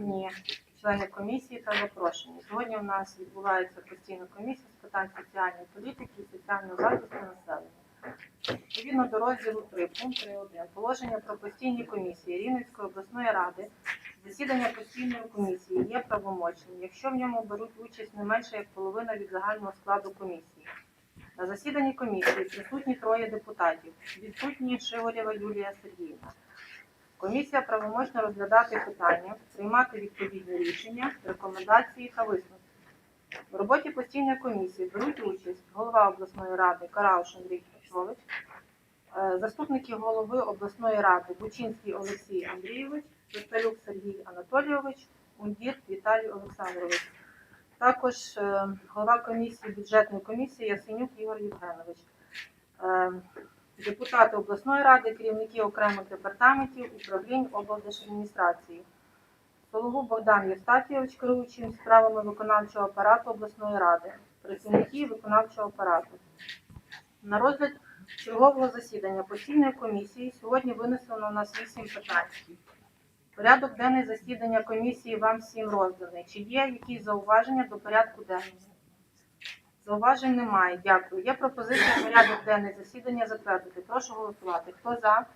присутні члени комісії та запрошені. Сьогодні у нас відбувається постійна комісія з питань соціальної політики і соціального захисту населення. Відповідно до розділу 3, пункт 3.1, положення про постійні комісії Рівненської обласної ради, засідання постійної комісії є правомочним, якщо в ньому беруть участь не менше як половина від загального складу комісії. На засіданні комісії присутні троє депутатів, відсутні Шигорєва Юлія Сергіївна. Комісія правомочна розглядати питання, приймати відповідні рішення, рекомендації та висновки. В роботі постійної комісії беруть участь голова обласної ради Карауш Андрій Петрович, е, заступники голови обласної ради Бучинський Олексій Андрійович, Весталюк Сергій Анатолійович, Ундір Віталій Олександрович. Також е, голова комісії бюджетної комісії Ясенюк Ігор Євгенович. Депутати обласної ради, керівники окремих департаментів, управлінь облдержадміністрації. Сологуб Богдан Євстафійович, керуючим справами виконавчого апарату обласної ради, працівники виконавчого апарату. На розгляд чергового засідання постійної комісії сьогодні винесено у нас вісім питань. Порядок денний засідання комісії вам всім розданий. Чи є якісь зауваження до порядку денного? Зауважень немає. Дякую. Є пропозиція порядок денний засідання затвердити. Прошу голосувати. Хто за?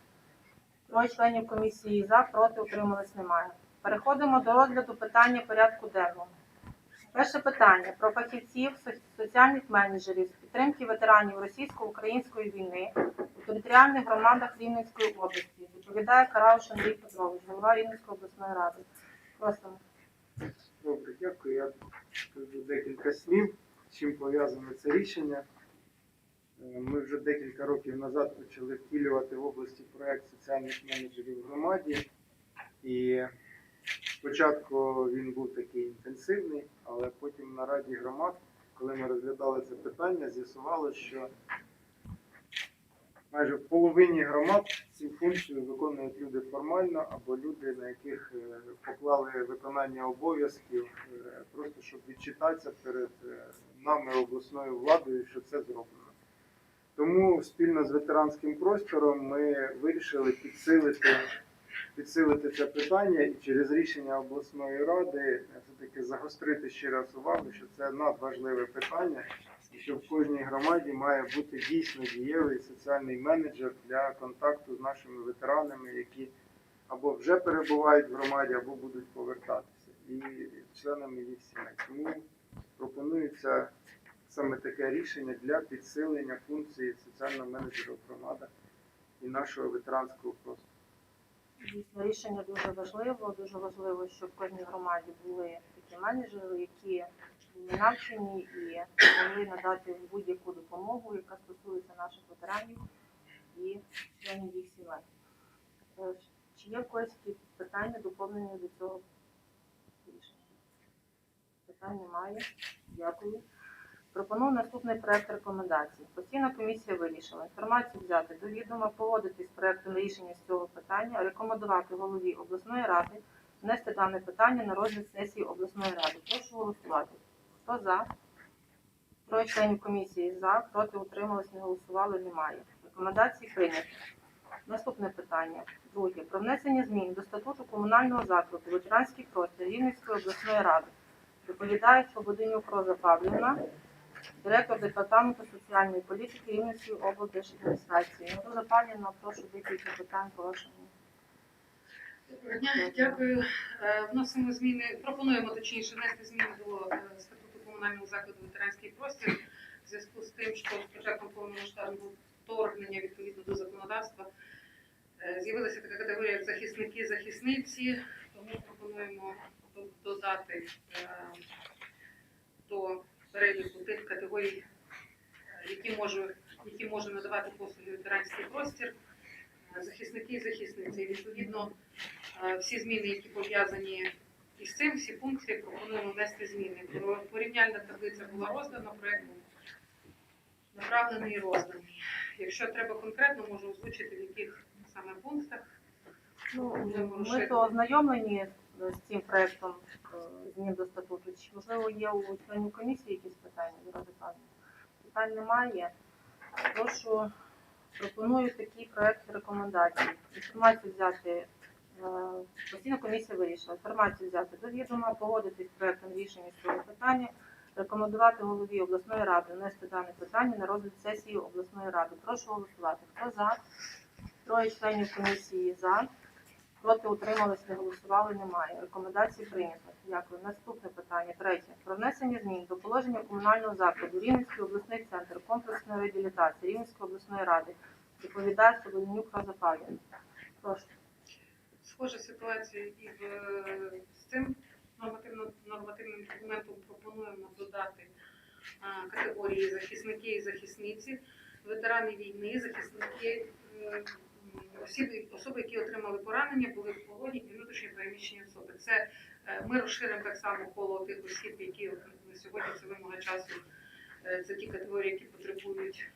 Троє членів комісії за, проти, утримались немає. Переходимо до розгляду питання порядку денного. Перше питання про фахівців, соціальних менеджерів з підтримки ветеранів російсько-української війни у територіальних громадах Рівненської області. Відповідає Карауш Андрій Петрович, голова Рівненської обласної ради. Просимо. Добре, дякую. Я декілька слів, чим пов'язане це рішення. Е, Ми вже декілька років назад почали втілювати в області проект соціальних менеджерів в громаді. І спочатку він був такий інтенсивний, але потім на Раді громад, коли ми розглядали це питання, з'ясувалося, що майже в половині громад цю функцію виконують люди формально або люди, на яких е, поклали виконання обов'язків, е, просто щоб відчитатися перед нами обласною владою, що це зроблено. Тому спільно з ветеранським простором ми вирішили підсилити, підсилити це питання і через рішення обласної ради все-таки загострити ще раз увагу, що це надважливе питання, і що в кожній громаді має бути дійсно дієвий соціальний менеджер для контакту з нашими ветеранами, які або вже перебувають в громаді, або будуть повертатися, і членами їх сімей. Тому пропонується саме таке рішення для підсилення функції соціального менеджера в громадах і нашого ветеранського простору. Дійсно, рішення дуже важливо. Дуже важливо, щоб в кожній громаді були такі менеджери, які були навчені і могли надати будь-яку допомогу, яка стосується наших ветеранів і членів їх сімей. Е, Чи є якісь питання, доповнення до цього? Питань немає. Дякую. Пропоную наступний проект рекомендацій. Постійна комісія вирішила інформацію взяти до відома, погодити з проектом рішення з цього питання, рекомендувати голові обласної ради внести дане питання на розгляд сесії обласної ради. Прошу голосувати. Хто за? Троє членів комісії за, проти утримались, не голосували, немає. Рекомендації прийняті. Наступне питання. Друге. Про внесення змін до статуту комунального закладу ветеранський простір Рівненської обласної ради. Доповідає Слободинюк Роза Павлівна, директор департаменту соціальної політики Рівненської облдержадміністрації. Роза прошу декілька питань вашому. Доброго дня, дякую. Е, Вносимо зміни, пропонуємо точніше внести зміни до е, статуту комунального закладу ветеранський простір в зв'язку з тим, що з початком повномасштабного вторгнення відповідно до законодавства е, з'явилася така категорія як захисники, захисниці, тому пропонуємо додати е, до переліку тих категорій, е, які може, які може надавати послуги ветеранський простір, е, захисники і захисниці. І, Відповідно, всі зміни, які пов'язані із цим, всі функції пропонуємо внести зміни. Порівняльна таблиця була роздана, проект був направлений і розданий. Якщо треба конкретно, можу озвучити в яких саме пунктах. Ну, ми то ознайомлені з цим проектом е, змін до статуту. Чи можливо є у членів комісії якісь питання? Роза Павлівна? Питань немає. Прошу пропоную такий проект рекомендацій. Інформацію взяти Постійна комісія вирішила інформацію взяти до відома, погодитись з проектом рішення з цього питання, рекомендувати голові обласної ради внести дане питання на розгляд сесії обласної ради. Прошу голосувати. Хто за? Троє членів комісії за. Проти утримались, не голосували, немає. Рекомендації прийнято. Дякую. Наступне питання. Третє. Про внесення змін до положення комунального закладу Рівненський обласний центр комплексної реабілітації Рівненської обласної ради. Доповідає Солонюк Роза Прошу. Схожа ситуація і з цим нормативним документом пропонуємо додати категорії захисники і захисниці, ветерани війни, захисники, е, осіб, особи, які отримали поранення, були в полоні і внутрішньо переміщені особи. Це е, ми розширимо так само коло тих осіб, які на сьогодні це вимога часу. Е, Це ті категорії, які потребують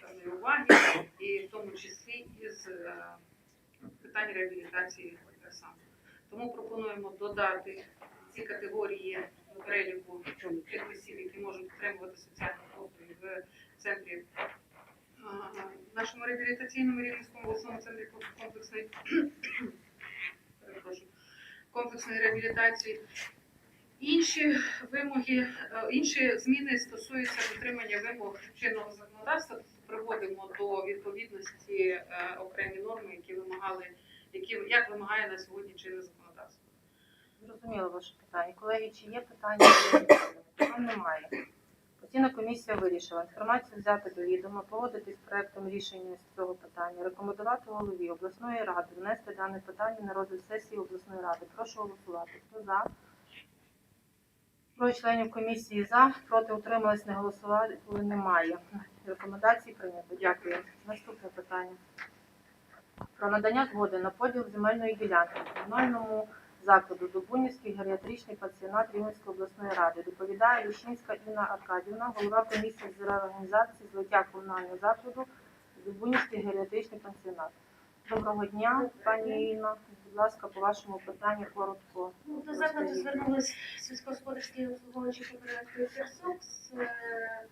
певної уваги, і в тому числі із е, питань реабілітації само. Тому пропонуємо додати ці категорії переліку тих осіб, які можуть отримувати соціальні послуги в центрі а, нашому реабілітаційному рівненському обласному центрі комплексної комплексної реабілітації. Інші вимоги, е, інші зміни стосуються дотримання вимог чинного законодавства. Тобто Приводимо до відповідності е, окремі норми, які вимагали, які як вимагає на сьогодні чинне законодавство. Зрозуміло ваше питання. Колеги, чи є питання? Немає. Постійна комісія вирішила інформацію взяти до відома, погодитись з проектом рішення з цього питання, рекомендувати голові обласної ради внести дане питання на розгляд сесії обласної ради. Прошу голосувати. Хто за? Троє членів комісії за, проти утримались, не голосували, немає. Рекомендації прийнято. Дякую. Наступне питання. Про надання згоди на поділ земельної ділянки комунальному закладу Дубунівський геріатричний пансіонат Рівненської обласної ради. Доповідає Ліщинська Інна Аркадівна, голова комісії з реорганізації злиття комунального закладу Дубунівський геріатричний пансіонат. Доброго дня, пані Інна. Будь ласка, по вашому питанню коротко. Ну, До закладу звернулись сільськогосподарський обслуговуючий кооператив «Фірсок» з е,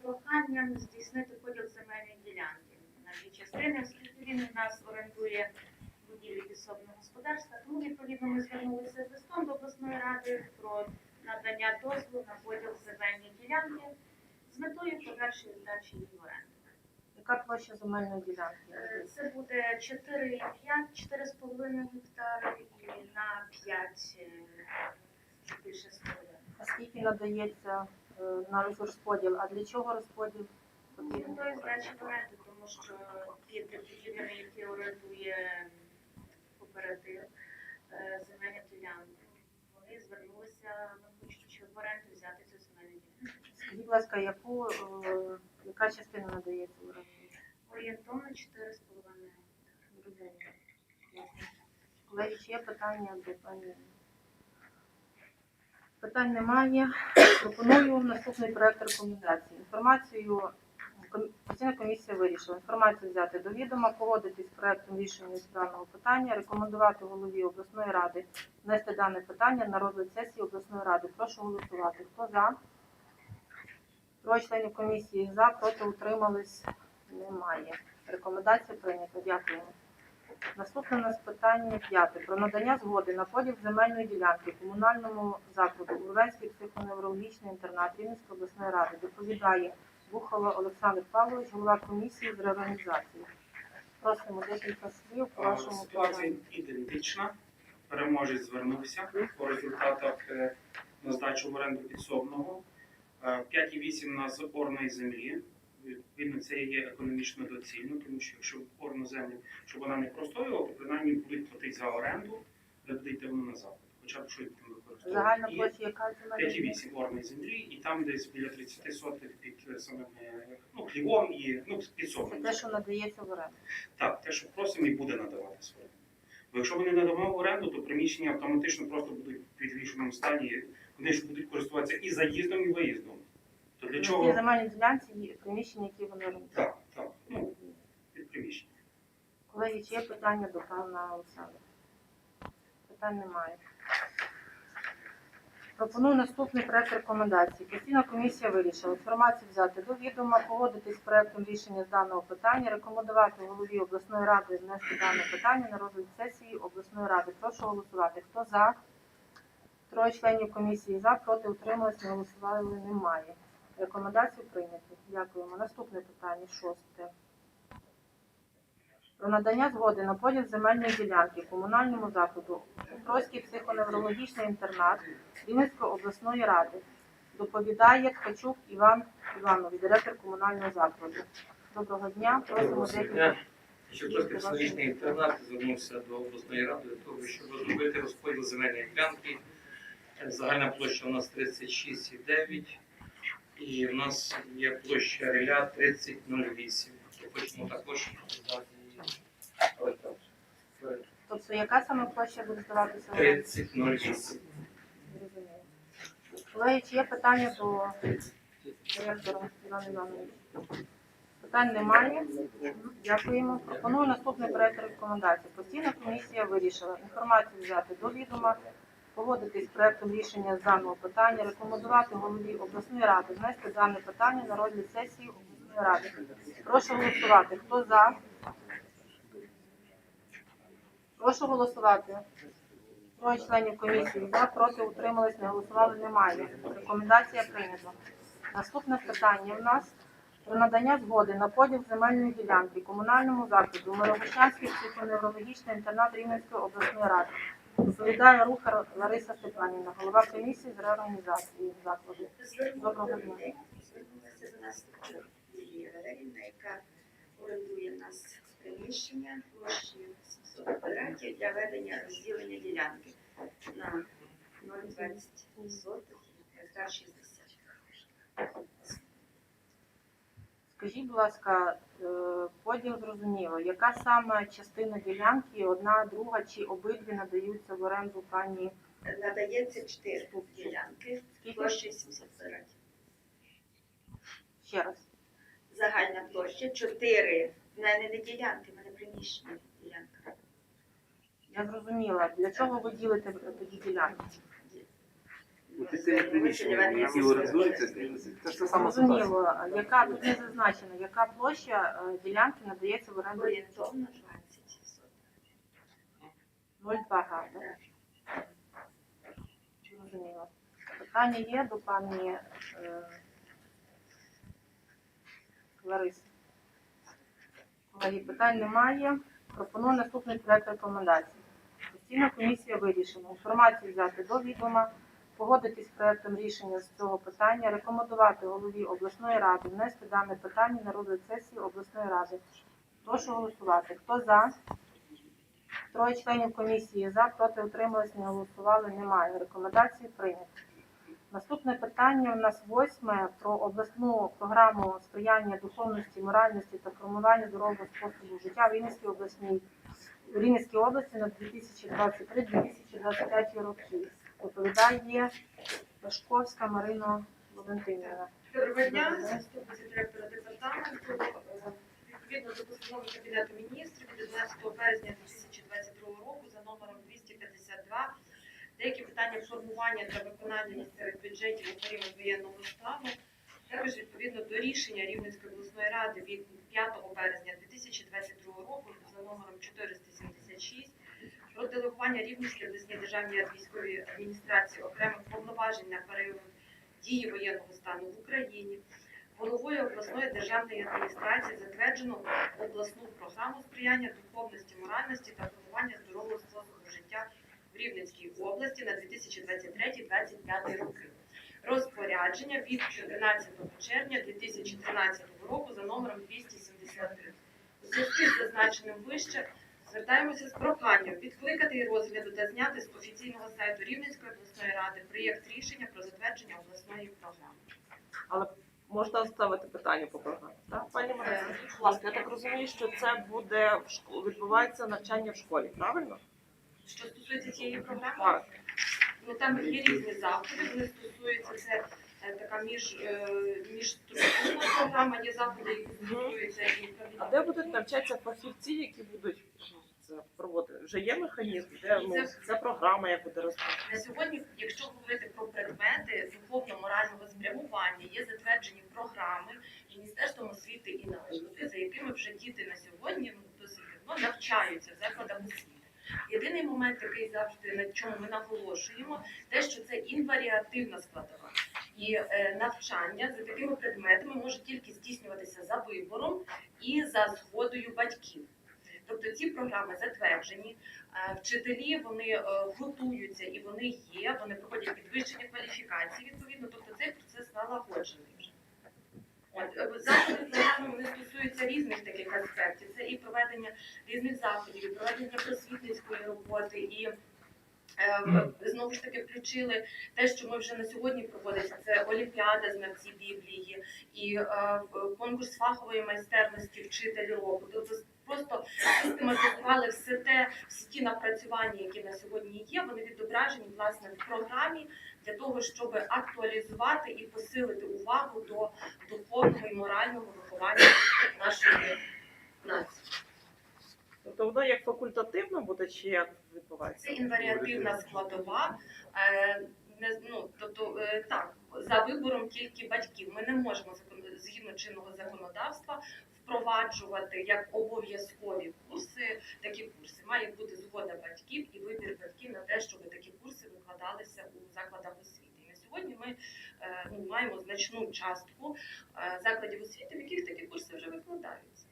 проханням здійснити поділ земельної ділянки на дві частини, оскільки він у нас орендує будівлі підсобного господарства. Тому відповідно ми звернулися з листом до обласної ради про надання дозволу на поділ земельної ділянки з метою подальшої здачі її в оренду. Яка площа земельної ділянки? Е, Це буде 4,5, 4,5 гектари і на 5 е, більше 100 А скільки надається е, на розподіл? А для чого розподіл? Метою здачі в оренду, тому що ті будівлі, які орендує кооператив е, земельні ділянки, вони звернулися, хочуть щоб в оренду взяти цю земельну ділянку. Скажіть, будь ласка, яку, е, яка частина надається в оренду? Орієнтовно 4,5 Зрозуміло. Ясно. Колеги, чи є питання до пані? Питань немає. Пропоную наступний проект рекомендацій. Інформацію постійна комісія вирішила інформацію взяти до відома, погодитись з проектом рішення даного питання, рекомендувати голові обласної ради внести дане питання на розгляд сесії обласної ради. Прошу голосувати. Хто за? Троє членів комісії за, проти утримались. Немає. Рекомендація прийнята. Дякую. Наступне у нас питання п'яте. Про надання згоди на поділ земельної ділянки комунальному закладу Урвенський психоневрологічний інтернат Рівненської обласної ради. Доповідає Бухало Олександр Павлович, голова комісії з реорганізації. Просимо декілька слів по вашому Ситуація питанню. ідентична. Переможець звернувся по результатах е, на здачу в оренду підсобного. Е, 5,8 на з орної землі. Відповідно, це є економічно доцільно, тому що якщо орну землю, щоб вона не простоювала, то принаймні будуть платити за оренду, де буде йти воно назад. Хоча б що їх там. Загальна площа яка земельна ділянка? 5,8 орної землі, і там десь біля 30 сотих під самим ну, хлівом і ну, Це те, що надається в оренду. Так, те, що просимо, і буде надаватися в оренду. Бо якщо вони надамо в оренду, то приміщення автоматично просто будуть в підвішеному стані, вони ж будуть користуватися і заїздом, і виїздом. То для чого? земельній ділянці є приміщення, які вони орендують. Так, так, ну, під приміщення. Колеги, чи є питання до пана Олександра? Питань немає. Пропоную наступний проект рекомендацій. Постійна комісія вирішила інформацію взяти до відома, погодитись з проектом рішення з даного питання, рекомендувати голові обласної ради внести дане питання на розгляд сесії обласної ради. Прошу голосувати. Хто за? Троє членів комісії за, проти утрималися, не голосували немає. Рекомендації прийняті. Дякуємо. Наступне питання, шосте. Про надання згоди на поділ земельної ділянки комунальному закладу Покровський психоневрологічний інтернат Рівненської обласної ради. Доповідає Ткачук Іван Іванович, директор комунального закладу. Доброго дня. Просимо декілька. Чортківський психологічний інтернат звернувся до обласної ради для того, щоб зробити розподіл земельної ділянки. Загальна площа у нас 36,9 і в нас є площа реля 30,08. Хочемо також здати її. Тобто, яка саме площа буде здаватися? 30,08. Колеги, чи є питання до директора Івана Івановича? Питань немає. Дякуємо. Пропоную наступний проект рекомендацій. Постійна комісія вирішила інформацію взяти до відома, погодитись з проектом рішення з даного питання, рекомендувати голові обласної ради внести дане питання на розгляд сесії обласної ради. Прошу голосувати. Хто за? Прошу голосувати. Троє членів комісії за, проти утримались, не голосували, немає. Рекомендація прийнята. Наступне питання в нас про надання згоди на поділ земельної ділянки комунальному закладу Мировичанський психоневрологічний інтернат Рівненської обласної ради. Доповідає Рухар Лариса Степанівна, голова комісії з реорганізації закладу. Доброго дня. Звернулася до нас Юлія Валерівна, яка орендує нас приміщення площею 700 квадратів для ведення розділення ділянки на 0,20 сотих гектар 60. Скажіть, будь ласка, е, поділ зрозуміло, яка саме частина ділянки, одна, друга чи обидві надаються в оренду пані Надається 4 ділянки площею 700 квадратів. Ще раз. Загальна площа 4. В мене не ділянки, мене приміщення. Я зрозуміла. Для чого ви ділите тоді ділянки? Офіційне приміщення, які орендуються, це ж та сама ситуація. Зрозуміло. Яка тут не зазначена, яка площа е, ділянки надається в оренду Орієнтовно 20 сотих. 0,2 га, так? Зрозуміло. Питання є до пані е, Лариси. Колеги, питань немає. Пропоную наступний проект рекомендацій. Постійна комісія вирішила інформацію взяти до відома, погодитись з проектом рішення з цього питання, рекомендувати голові обласної ради внести дане питання на розгляд сесії обласної ради. Прошу голосувати. Хто за? Троє членів комісії за, проти утримались, не голосували, немає. Рекомендації прийняті. Наступне питання у нас восьме про обласну програму сприяння духовності, моральності та формування здорового способу життя в Рівненській обласній в Рівненській області на 2023-2025 роки. Доповідає Пашковська Марина Валентинівна. Доброго дня, заступниця директора департаменту. Е, Відповідно до постанови Кабінету міністрів від 11 березня 2022 року за номером 252 деякі питання формування та виконання місцевих бюджетів у період воєнного стану. Також відповідно до рішення Рівненської обласної ради від 5 березня 2022 року за номером 476 про делегування Рівненської обласній державній військовій адміністрації окремих повноважень на період дії воєнного стану в Україні. Головою обласної державної адміністрації затверджено обласну програму сприяння духовності, моральності та формування здорового способу життя в Рівненській області на 2023-2025 роки. Розпорядження від 14 червня 2013 року за номером 273. У зв'язку з зазначеним вище звертаємося з проханням відкликати розгляду та зняти з офіційного сайту Рівненської обласної ради проєкт рішення про затвердження обласної програми. Але Можна ставити питання по програмі. Так, пані Марина, будь ласка, я так розумію, що це буде в школі, відбувається навчання в школі, правильно? Що стосується цієї програми, ну там є різні заходи, вони стосуються це е, така між е, міжструктурна програма, є заходи, які стосуються і А де будуть навчатися фахівці, які будуть ну, це проводити? Вже є механізм, де ну, ця програма як буде розповідати? На сьогодні, якщо говорити про предмети духовно-морального спрямування, є затверджені програми Міністерством освіти і науки, за якими вже діти на сьогодні ну, досить давно навчаються в закладах освіти. Єдиний момент, який завжди на чому ми наголошуємо, те, що це інваріативна складова. І е, навчання за такими предметами може тільки здійснюватися за вибором і за згодою батьків. Тобто ці програми затверджені, е, вчителі вони е, готуються і вони є, вони проходять підвищення кваліфікації відповідно, тобто цей процес налагоджений вже. От е, заходи програми вони стосуються різних таких аспектів. Це і проведення різних заходів, і проведення просвітницької роботи, і е, знову ж таки включили те, що ми вже на сьогодні проводиться. Це Олімпіада з знавці Біблії і е, конкурс фахової майстерності вчитель року. Тобто просто систематизували все те, всі ті напрацювання, які на сьогодні є, вони відображені власне в програмі для того, щоб актуалізувати і посилити увагу до духовного і морального виховання нашої нації. Тобто воно як факультативно буде чи як Це відбувається? інваріативна складова. Е, не, ну, тобто, е, так, за вибором тільки батьків. Ми не можемо закон- згідно чинного законодавства впроваджувати як обов'язкові курси такі курси. Має бути згода батьків і вибір батьків на те, щоб такі курси викладалися у закладах освіти. І на сьогодні ми е, ну, маємо значну частку е, закладів освіти, в яких такі курси вже викладаються.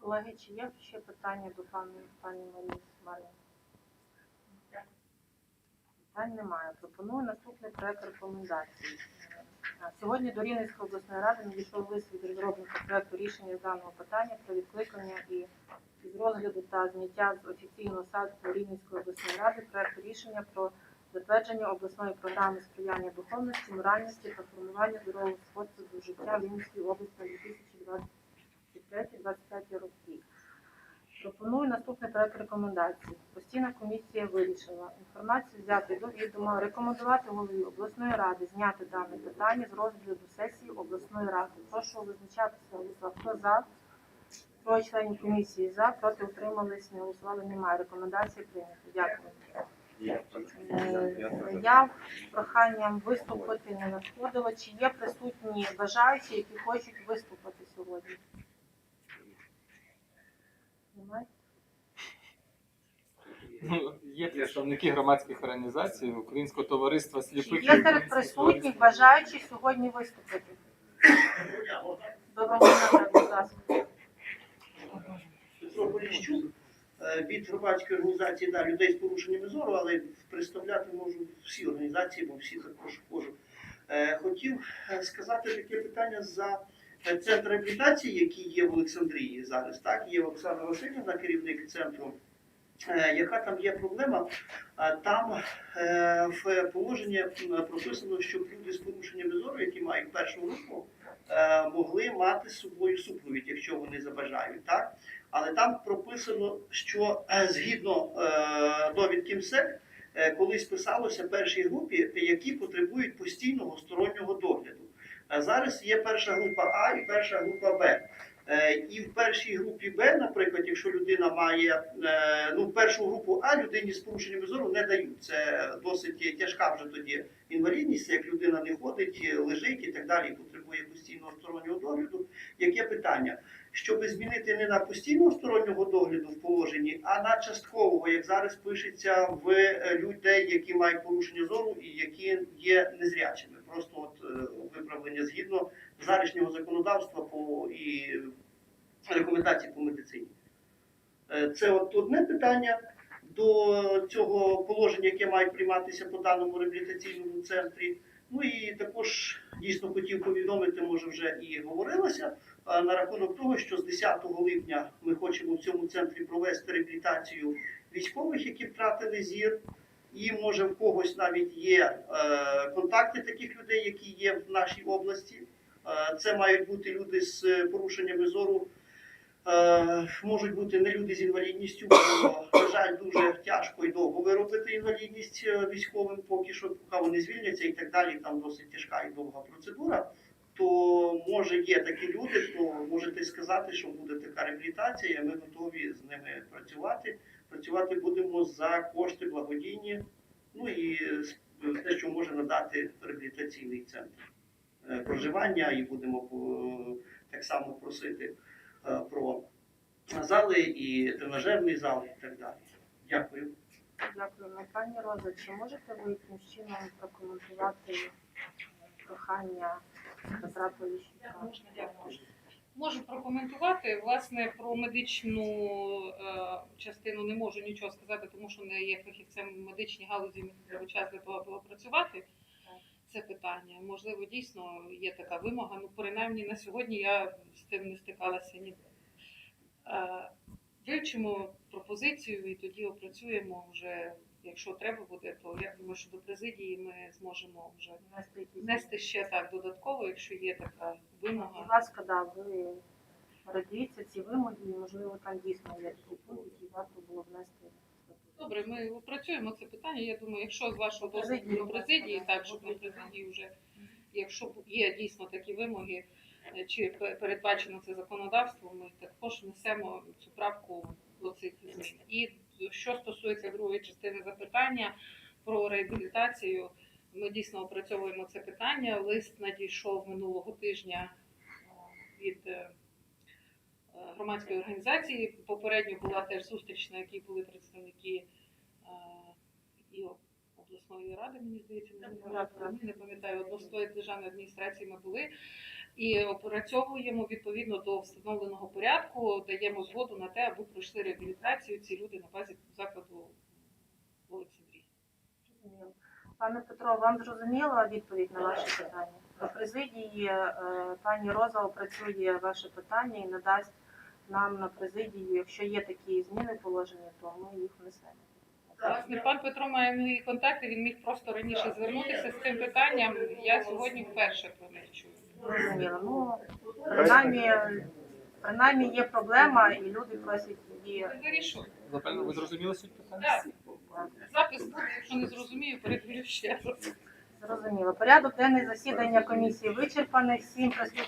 Колеги, чи є ще питання до пані, пані Марії Марії? Питань немає. Пропоную наступний проект рекомендацій. Сьогодні до Рівненської обласної ради надійшов лист від розробника проекту рішення з даного питання про відкликання і із розгляду та зняття з офіційного сайту Рівненської обласної ради проекту рішення про затвердження обласної програми сприяння духовності, моральності та формування здорового способу життя в Рівненській області на 2023-2025 роки. Пропоную наступний проект рекомендацій. Постійна комісія вирішила інформацію взяти до відома, рекомендувати голові обласної ради зняти дане питання з розгляду сесії обласної ради. Прошу визначатися. Хто за? Троє членів комісії за, проти утримались, не голосували, немає. Рекомендації прийнято. Дякую. Е, Заяв з проханням виступити не надходило. Чи є присутні бажаючі, які хочуть виступити сьогодні? Немає? Ну, Є представники громадських організацій, Українського товариства сліпих. є серед присутніх бажаючих сьогодні виступити? Доброго дня, будь ласка. Петро Поліщук е, від громадської організації да, людей з порушеннями зору, але представляти можу всі організації, бо всі також можу. Е, Хотів е, сказати таке питання за центр реабілітації, який є в Олександрії зараз. Так, є Оксана Васильівна, керівник центру. Е, Яка там є проблема? Там е, в положенні прописано, щоб люди з порушеннями зору, які мають першу групу, е, могли мати з собою супровід, якщо вони забажають. Так? Але там прописано, що згідно довідки МСЕК, колись писалося першій групі, які потребують постійного стороннього догляду. Зараз є перша група А і перша група Б. Е, І в першій групі Б, наприклад, якщо людина має е, ну, першу групу А, людині з порушеннями зору не дають. Це досить тяжка вже тоді інвалідність, як людина не ходить, лежить і так далі, потребує постійного стороннього догляду. Яке питання? щоб змінити не на постійного стороннього догляду в положенні, а на часткового, як зараз пишеться в е, людей, які мають порушення зору і які є незрячими. Просто от е, виправлення згідно зарішнього законодавства по і рекомендацій по медицині. Е, Це от одне питання до цього положення, яке має прийматися по даному реабілітаційному центрі. Ну і також дійсно хотів повідомити, може вже і говорилося, на рахунок того, що з 10 липня ми хочемо в цьому центрі провести реабілітацію військових, які втратили зір. І може в когось навіть є е, контакти таких людей, які є в нашій області. Е, це мають бути люди з е, порушеннями зору. Е, можуть бути не люди з інвалідністю, бо, на жаль, дуже тяжко і довго виробити інвалідність військовим, поки що, поки вони звільняться і так далі. Там досить тяжка і довга процедура то може є такі люди, то можете сказати, що буде така реабілітація, ми готові з ними працювати. Працювати будемо за кошти благодійні, ну і те, що може надати реабілітаційний центр проживання, і будемо так само просити е, про зали і тренажерний зал і так далі. Дякую. Дякуємо. Пані Роза, чи можете ви якимось чином прокоментувати прохання Петра Поліщука? Можна, дякую. Можу прокоментувати. Власне, про медичну е, частину не можу нічого сказати, тому що не є фахівцем медичній галузі, мені треба час для того, аби опрацювати це питання. Можливо, дійсно є така вимога. Ну, принаймні на сьогодні я з тим не стикалася ніде. Е, Вивчимо пропозицію і тоді опрацюємо вже. Якщо треба буде, то я думаю, що до президії ми зможемо вже Внести ще так додатково, якщо є така вимога. Будь ласка, да, ви роздивіться ці вимоги, можливо там дійсно є такі пункти, які варто було внести. Добре, ми опрацюємо це питання. Я думаю, якщо з вашого До дозволу президії, до президії, так щоб на президії вже, якщо є дійсно такі вимоги, е, чи передбачено це законодавством, ми також внесемо цю правку до цих змін. І що стосується другої частини запитання про реабілітацію, ми дійсно опрацьовуємо це питання. Лист надійшов минулого тижня е, від е, громадської організації. Попередньо була теж зустріч, на якій були представники е, і обласної ради, мені здається, не пам'ятаю, обласної державної адміністрації ми були. І опрацьовуємо відповідно до встановленого порядку, даємо згоду на те, аби пройшли реабілітацію ці люди на базі закладу в Олександрії. Зрозуміло. Пане Петро, вам зрозуміла відповідь на ваше питання? До президії е, пані Роза опрацює ваше питання і надасть нам на президію, якщо є такі зміни положення, то ми їх внесемо. Власне, пан Петро має мої контакти, він міг просто раніше звернутися з цим питанням. Я сьогодні вперше про них чую. Зрозуміло. Ну, принаймні, принаймні є проблема, і люди просять її. Вирішую. Запевно, ви зрозуміли суть питання? Так. Запис буде, якщо не зрозумію, передивлю ще раз. Зрозуміло. Порядок денний засідання комісії вичерпаний. Всім присутнім